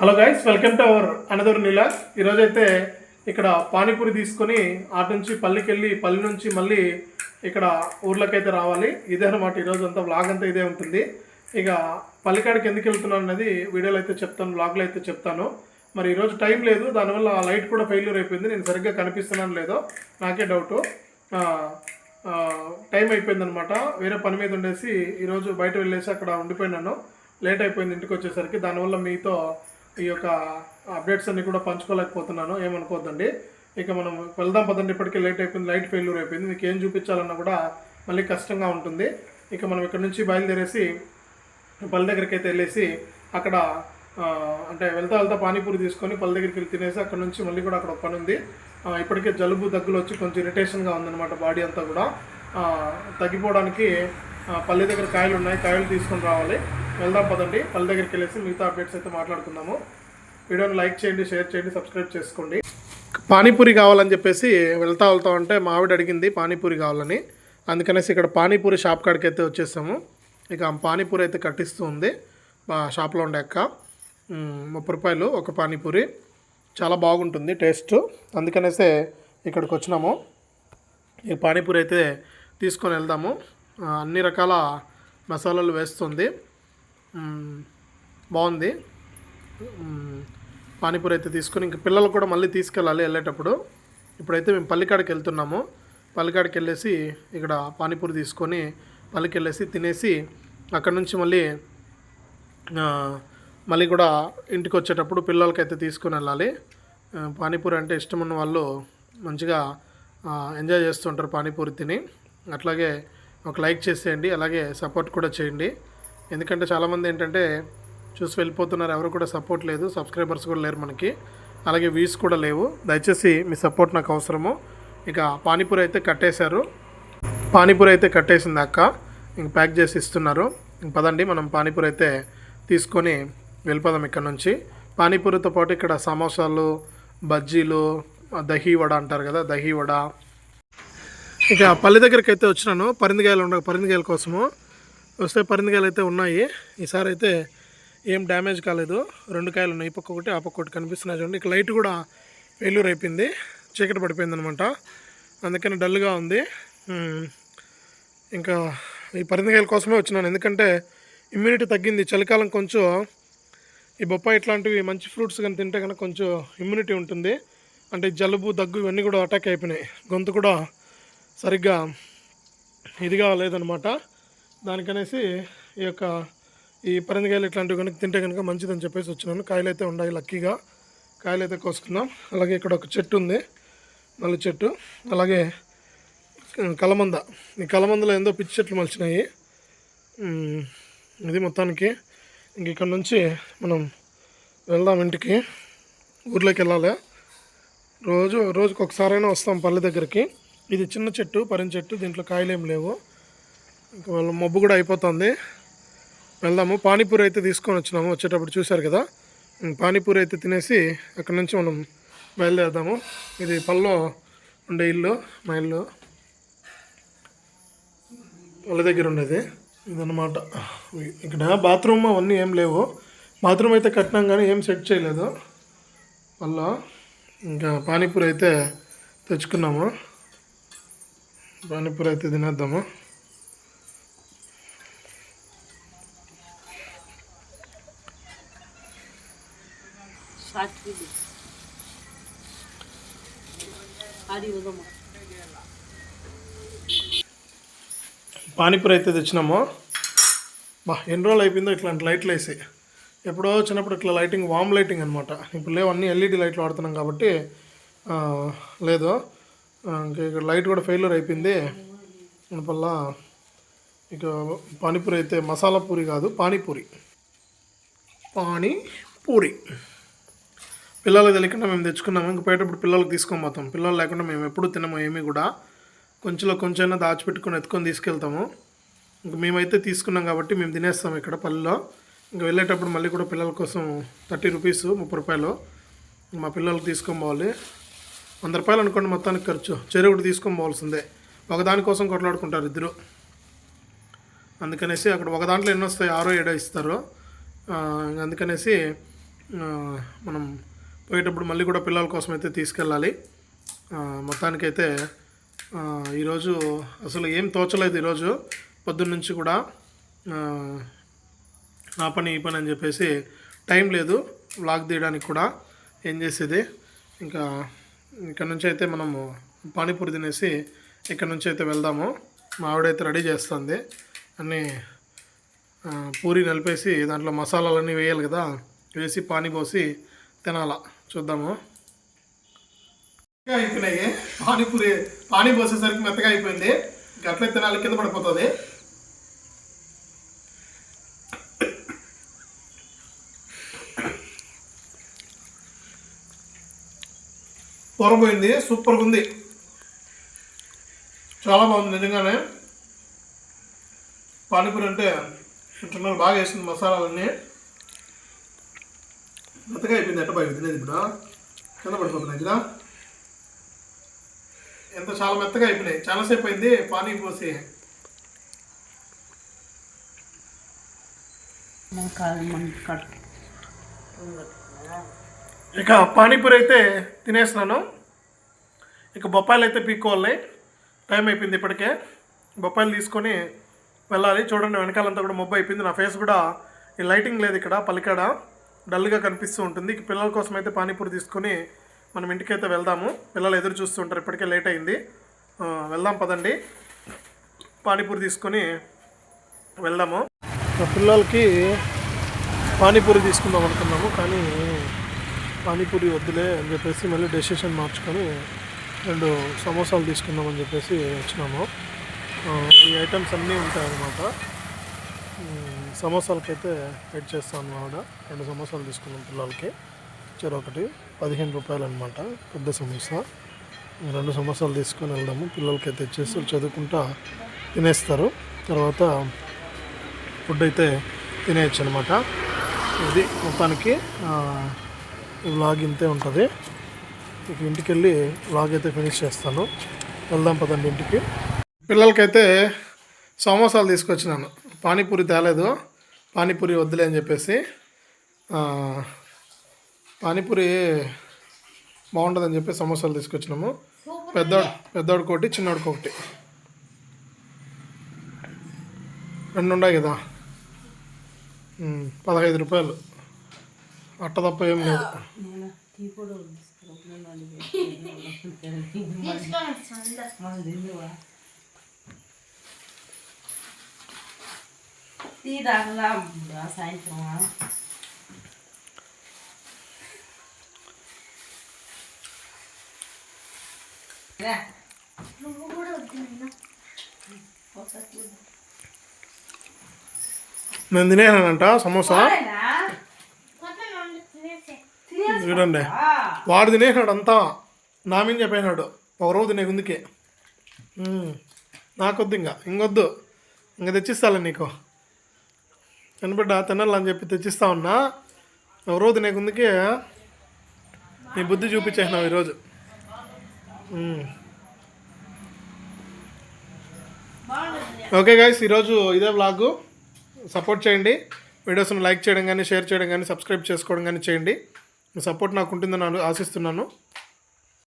Hello guys welcome to our another నీలా ఈరోజు అయితే ఇక్కడ పానీపూరి తీసుకొని అటు నుంచి పల్లికి వెళ్ళి పల్లి నుంచి మళ్ళీ ఇక్కడ ఊర్లోకైతే రావాలి. ఇదే అనమాట ఈరోజు అంతా వ్లాగ్ అంతా ఇదే ఉంటుంది. ఇక పల్లికాడికి ఎందుకు వెళ్తున్నాను అనేది వీడియోలో అయితే చెప్తాను వ్లాగ్లో అయితే చెప్తాను. మరి ఈరోజు టైం లేదు దానివల్ల లైట్ కూడా ఫెయిల్యూర్ అయిపోయింది. నేను సరిగ్గా కనిపిస్తున్నాను లేదో నాకే డౌటు టైం అయిపోయిందనమాట వేరే పని మీద ఉండేసి ఈరోజు బయట వెళ్ళేసి అక్కడ ఉండిపోయినాను. లేట్ అయిపోయింది ఇంటికి వచ్చేసరికి. దానివల్ల మీతో ఈ యొక్క అప్డేట్స్ అన్ని కూడా పంచుకోలేకపోతున్నాను ఏమనుకోవద్దండి. ఇక మనం వెళ్దాం పదండి ఇప్పటికే లేట్ అయిపోయింది లైట్ ఫెయిల్యూర్ అయిపోయింది. మీకు ఏం చూపించాలన్నా కూడా మళ్ళీ కష్టంగా ఉంటుంది. ఇక మనం ఇక్కడ నుంచి బయలుదేరేసి పల్లె దగ్గరికి అయితే వెళ్ళేసి అక్కడ అంటే వెళ్తా వెళ్తా పానీపూరి తీసుకొని పల్లె దగ్గరికి వెళ్ళి తినేసి అక్కడ నుంచి మళ్ళీ కూడా అక్కడ ఒక పని ఉంది. ఇప్పటికే జలుబు దగ్గులు వచ్చి కొంచెం ఇరిటేషన్గా ఉందన్నమాట బాడీ అంతా కూడా. తగ్గిపోవడానికి పల్లె దగ్గర కాయలు ఉన్నాయి కాయలు తీసుకొని రావాలి. వెళ్దాం పదండి. పల్లె దగ్గరికి వెళ్ళేసి మిగతా అప్డేట్స్ అయితే మాట్లాడుకుందాము. వీడియోని లైక్ చేయండి షేర్ చేయండి సబ్స్క్రైబ్ చేసుకోండి. పానీపూరి కావాలని చెప్పేసి వెళ్తా వెళ్తా ఉంటే మా ఆవిడ అడిగింది పానీపూరి కావాలని. అందుకనేసి ఇక్కడ పానీపూరి షాప్ కాడికి అయితే వచ్చేసాము. ఇక పానీపూరి అయితే కట్టిస్తూ ఉంది. మా షాప్లో ఉండే అక్క. ముప్పై రూపాయలు ఒక పానీపూరి. చాలా బాగుంటుంది టేస్ట్ అందుకనేసే ఇక్కడికి వచ్చినాము. ఈ పానీపూరి అయితే తీసుకొని వెళ్దాము. అన్ని రకాల మసాలాలు వేస్తుంది. బాగుంది. పానీపూరి అయితే తీసుకొని ఇంక పిల్లలు కూడా మళ్ళీ తీసుకెళ్ళాలి వెళ్ళేటప్పుడు. ఇప్పుడైతే మేము పల్లికాడికి వెళ్తున్నాము. పల్లికాడికి వెళ్ళేసి ఇక్కడ పానీపూరి తీసుకొని పల్లికి వెళ్ళేసి తినేసి అక్కడ నుంచి మళ్ళీ మళ్ళీ కూడా ఇంటికి వచ్చేటప్పుడు పిల్లలకైతే తీసుకొని వెళ్ళాలి. పానీపూరి అంటే ఇష్టం ఉన్న వాళ్ళు మంచిగా ఎంజాయ్ చేస్తుంటారు పానీపూరి తిని. అట్లాగే ఒక లైక్ చేసేయండి అలాగే సపోర్ట్ కూడా చేయండి. ఎందుకంటే చాలామంది ఏంటంటే చూసి వెళ్ళిపోతున్నారు ఎవరు కూడా సపోర్ట్ లేదు సబ్స్క్రైబర్స్ కూడా లేరు మనకి. అలాగే వ్యూస్ కూడా లేవు. దయచేసి మీ సపోర్ట్ నాకు అవసరము. ఇక పానీపూరి అయితే కట్టేశారు. పానీపూరి అయితే కట్టేసింది అక్క. ఇంక ప్యాక్ చేసి ఇస్తున్నారు. ఇంక పదండి మనం పానీపూరి అయితే తీసుకొని వెళ్ళిపోదాం ఇక్కడ నుంచి. పానీపూరితో పాటు ఇక్కడ సమోసాలు బజ్జీలు దహీ వడ అంటారు కదా దహీ వడ. ఇక పల్లె దగ్గరికి అయితే వచ్చినాను. పరిందికాయలు ఉండ పరిందికాయల కోసము. వస్తే పరిందికాయలు అయితే ఉన్నాయి. ఈసారి అయితే ఏం డ్యామేజ్ కాలేదు. రెండు కాయలు ఉన్నాయి. ఈ పక్క ఒకటి ఆ పక్క ఒకటి కనిపిస్తున్నాయి చూడండి. ఇక లైట్ కూడా ఫెయిల్యూర్ అయిపోయింది. చీకటి పడిపోయింది అనమాట అందుకని డల్గా ఉంది. ఇంకా ఈ పరిందికాయల కోసమే వచ్చినాను. ఎందుకంటే ఇమ్యూనిటీ తగ్గింది. చలికాలం కొంచెం ఈ బొప్పాయి ఇట్లాంటివి మంచి ఫ్రూట్స్ కానీ తింటే కనుక కొంచెం ఇమ్యూనిటీ ఉంటుంది. అంటే జలుబు దగ్గు ఇవన్నీ కూడా అటాక్ అయిపోయినాయి. గొంతు కూడా సరిగ్గా ఇదిగా లేదనమాట. దానికనేసి ఈ యొక్క ఈ పరిందికాయలు ఇట్లాంటివి కనుక తింటే కనుక మంచిదని చెప్పేసి వచ్చినాను. కాయలు అయితే ఉన్నాయి లక్కీగా. కాయలు అయితే కోసుకుందాం. అలాగే ఇక్కడ ఒక చెట్టు ఉంది. నల్ల చెట్టు. అలాగే కలమంద. ఈ కలమందలో ఏందో పిచ్చి చెట్లు మలిచినాయి. ఇది మొత్తానికి ఇంక ఇక్కడ నుంచి మనం వెళ్దాం ఇంటికి. ఊర్లోకి వెళ్ళాలి. రోజు రోజుకి ఒకసారైనా వస్తాం పల్లె దగ్గరికి. ఇది చిన్న చెట్టు పరిన చెట్టు. దీంట్లో కాయలేం లేవు. ఇంకా వాళ్ళ మబ్బు కూడా అయిపోతుంది. వెళ్దాము. పానీపూరి అయితే తీసుకొని వచ్చినాము. వచ్చేటప్పుడు చూశారు కదా? పానీపూరి అయితే తినేసి అక్కడి నుంచి మనం బయలుదేరదాము. ఇది పల్లో ఉండే ఇల్లు మా ఇల్లు. వాళ్ళ దగ్గర ఉండేది. ఇదన్నమాట. ఇక్కడ బాత్రూమ్ అవన్నీ ఏం లేవు. బాత్రూమ్ అయితే కట్టినాం కానీ ఏం సెట్ చేయలేదు. వల్ల ఇంకా పానీపూరి అయితే తెచ్చుకున్నాము. పానీపూరి అయితే తినేద్దాము. పానీపూరి అయితే తెచ్చినాము? బా ఎన్ని రోజులు అయిపోయిందో ఇట్లాంటి లైట్లు వేసాయి. ఎప్పుడో చిన్నప్పుడు ఇట్లా లైటింగ్ వామ్ లైటింగ్ అనమాట ఇప్పుడు లేవు అన్నీ ఎల్ఈడి లైట్లు వాడుతున్నాం కాబట్టి లేదు. ఇంకా ఇక్కడ లైట్ కూడా ఫెయిల్యూర్ అయిపోయింది. అందువల్ల ఇక పానీపూరి అయితే మసాలా పూరి కాదు పానీపూరి. పానీపూరి. పిల్లలకు తెలియకుండా మేము తెచ్చుకున్నాము. ఇంక పోయేటప్పుడు పిల్లలకు తీసుకొని పోతాం. పిల్లలు లేకుండా మేము ఎప్పుడు తినము ఏమీ కూడా. కొంచెంలో కొంచెమైనా దాచిపెట్టుకొని ఎత్తుకొని తీసుకెళ్తాము. ఇంక మేమైతే తీసుకున్నాం కాబట్టి మేము తినేస్తాం ఇక్కడ పల్లెలో. ఇంక వెళ్ళేటప్పుడు మళ్ళీ కూడా పిల్లల కోసం థర్టీ రూపీస్ ముప్పై రూపాయలు మా పిల్లలకు తీసుకొని పోవాలి. వంద రూపాయలు అనుకోండి మొత్తానికి ఖర్చు. చెరువు ఒకటి తీసుకొని పోవాల్సిందే. ఒకదానికోసం కొట్లాడుకుంటారు ఇద్దరు. అందుకనేసి అక్కడ ఒక దాంట్లో ఎన్ని వస్తాయి ఆరో ఏడో ఇస్తారు. అందుకనేసి మనం పోయేటప్పుడు మళ్ళీ కూడా పిల్లల కోసం అయితే తీసుకెళ్ళాలి. మొత్తానికైతే ఈరోజు అసలు ఏం తోచలేదు ఈరోజు. పొద్దున్నుంచి కూడా ఆ, నా పని ఈ పని అని చెప్పేసి టైం లేదు. వ్లాగ్ తీయడానికి కూడా ఏం చేసేది? ఇంకా ఇక్కడ నుంచి అయితే మనము పానీపూరి తినేసి ఇక్కడ నుంచి అయితే వెళ్దాము. మా ఆవిడైతే రెడీ చేస్తుంది. అన్నీ పూరి నలిపేసి దాంట్లో మసాలాలన్నీ వేయాలి కదా. వేసి పానీ పోసి తినాల. చూద్దాము. అయిపోయినాయి. పానీపూరి పానీ పోసేసరికి మెత్తగా అయిపోయింది. గట్లే తినాలి కింద పడిపోతుంది. పొరపోయింది సూపర్గా ఉంది. చాలా బాగుంది నిజంగానే. పానీపూరి అంటే ఇంటర్నల్ బాగా వేసింది మసాలాలన్నీ. మెత్తగా అయిపోయింది ఎట్ట బయట తినేది ఇప్పుడు. కింద పడిపోతున్నాయి కదా ఎంత చాలా మెత్తగా అయిపోయినాయి. చాలాసేపు అయింది పానీ పోసి. ఇక పానీపూరి అయితే తినేస్తున్నాను. ఇక బొప్పాయిలు అయితే పీక్కోవాలి. టైం అయిపోయింది ఇప్పటికే. బొప్పాయిలు తీసుకొని వెళ్ళాలి. చూడండి వెనకాలంతా కూడా మొబ్బు అయిపోయింది నా ఫేస్ కూడా ఈ లైటింగ్ లేదు ఇక్కడ పలికాడ? డల్గా కనిపిస్తూ ఉంటుంది. ఇక పిల్లల కోసం అయితే పానీపూరి తీసుకొని మనం ఇంటికైతే వెళ్దాము. పిల్లలు ఎదురు చూస్తుంటారు ఇప్పటికే లేట్ అయింది. వెళ్దాం పదండి. పానీపూరి తీసుకొని వెళ్దాము. పిల్లలకి పానీపూరి తీసుకుందాం అనుకున్నాము. కానీ పానీపూరి వద్దులే అని చెప్పేసి మళ్ళీ డెసిషన్ మార్చుకొని రెండు సమోసాలు తీసుకుందామని చెప్పేసి వచ్చినాము. ఈ ఐటమ్స్ అన్నీ ఉంటాయన్నమాట. సమోసాలకైతే వెయిట్ చేస్తాను ఆవిడ. రెండు సమోసాలు తీసుకున్నాం పిల్లలకి. చెరొకటి పదిహేను రూపాయలు అనమాట పెద్ద సమోసా. రెండు సమోసాలు తీసుకొని వెళ్దాము. పిల్లలకి అయితే ఇచ్చేసి చదువుకుంటా తినేస్తారు. తర్వాత ఫుడ్ అయితే తినేయచ్చు అనమాట ఇది మొత్తానికి వ్లాగ్ ఇంతే ఉంటుంది. ఇక ఇంటికి వెళ్ళి వ్లాగ్ అయితే ఫినిష్ చేస్తాను. వెళ్దాం పదండి ఇంటికి. పిల్లలకైతే సమోసాలు తీసుకొచ్చినాను. పానీపూరి తేలేదు. పానీపూరి వద్దులే అని చెప్పేసి పానీపూరి బాగుంటుందని చెప్పి సమోసాలు తీసుకొచ్చినాము. పెద్దోడు పెద్దోడికి ఒకటి చిన్నోడికి ఒకటి రెండు ఉన్నాయి కదా. పదహైదు రూపాయలు. అట్ట తప్ప ఏం లేదు. టీ నేను తినేసానంట సమోసా? చూడండి. వాడు తినేసినాడు అంతా నా మీద చెప్పేసినాడు. ఒక రోజు తినే గుందుకే. నాకొద్దు ఇంకా. ఇంకొద్దు. ఇంకా తెచ్చిస్తాలే నీకు. కనిపెట్ట తినాలని చెప్పి తెచ్చిస్తా ఉన్నా. ఒక రోజు తినే నీ బుద్ధి చూపించేసినావు ఈరోజు. ఓకే గైస్ ఈరోజు ఇదే వ్లాగు సపోర్ట్ చేయండి. వీడియోస్ని లైక్ చేయడం కానీ షేర్ చేయడం కానీ సబ్స్క్రైబ్ చేసుకోవడం కానీ చేయండి. మీ సపోర్ట్ నాకు ఉంటుందని ఆశిస్తున్నాను.